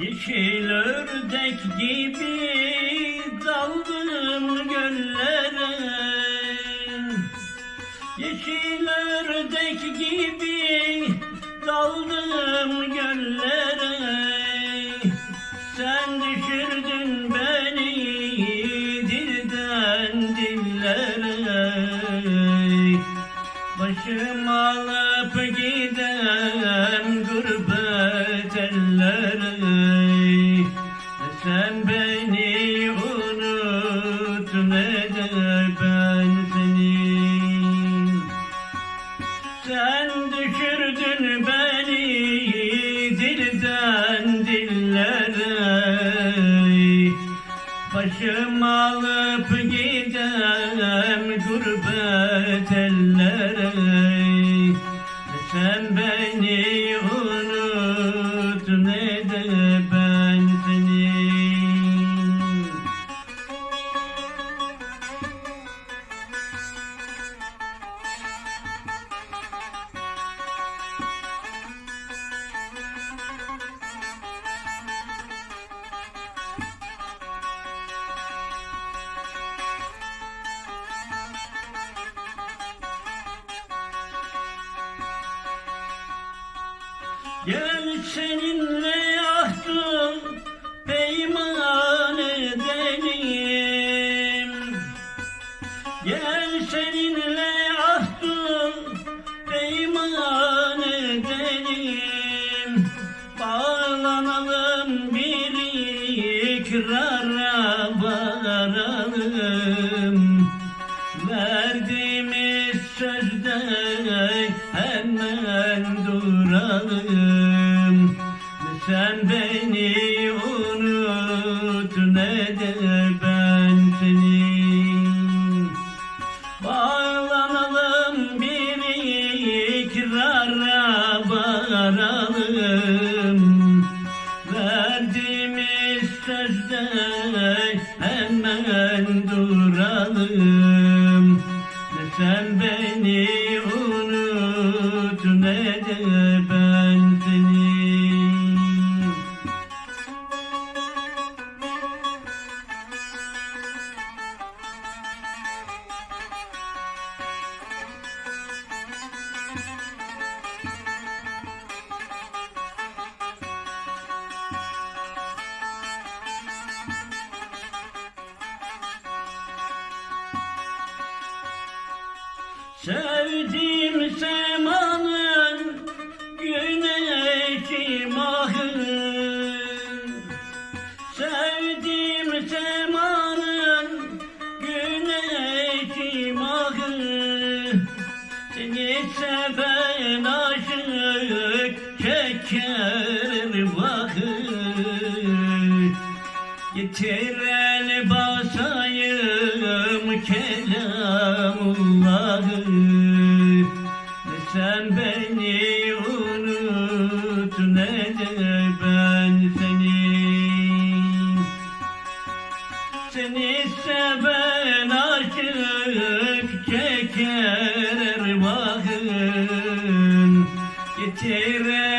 Yeşil ördek gibi daldım göllere. Yeşil ördek gibi Başım alıp gidem gurbet ellere sen beni unut ne de ben seni. Sen düşürdün beni dilden dillere. Başım alıp gidem gurbet ellere Ne Gel seninle ahdım peyman edelim. Gel seninle ahdım peyman edelim. Bağlanalım bir ikrara varalım. Verdiğimiz sözde hemen duralım sen beni unut ne de ben seni. Bağlanalım bir ikrara varalım Verdiğimiz sözde hemen duralım. Ne sen beni Sevdim semanın güneşi mahın. Sevdim semanın güneşi mahın. Seni seven aşık çeker Ne sen beni unut ben seni. Seni seven aşık çeker vahın Getir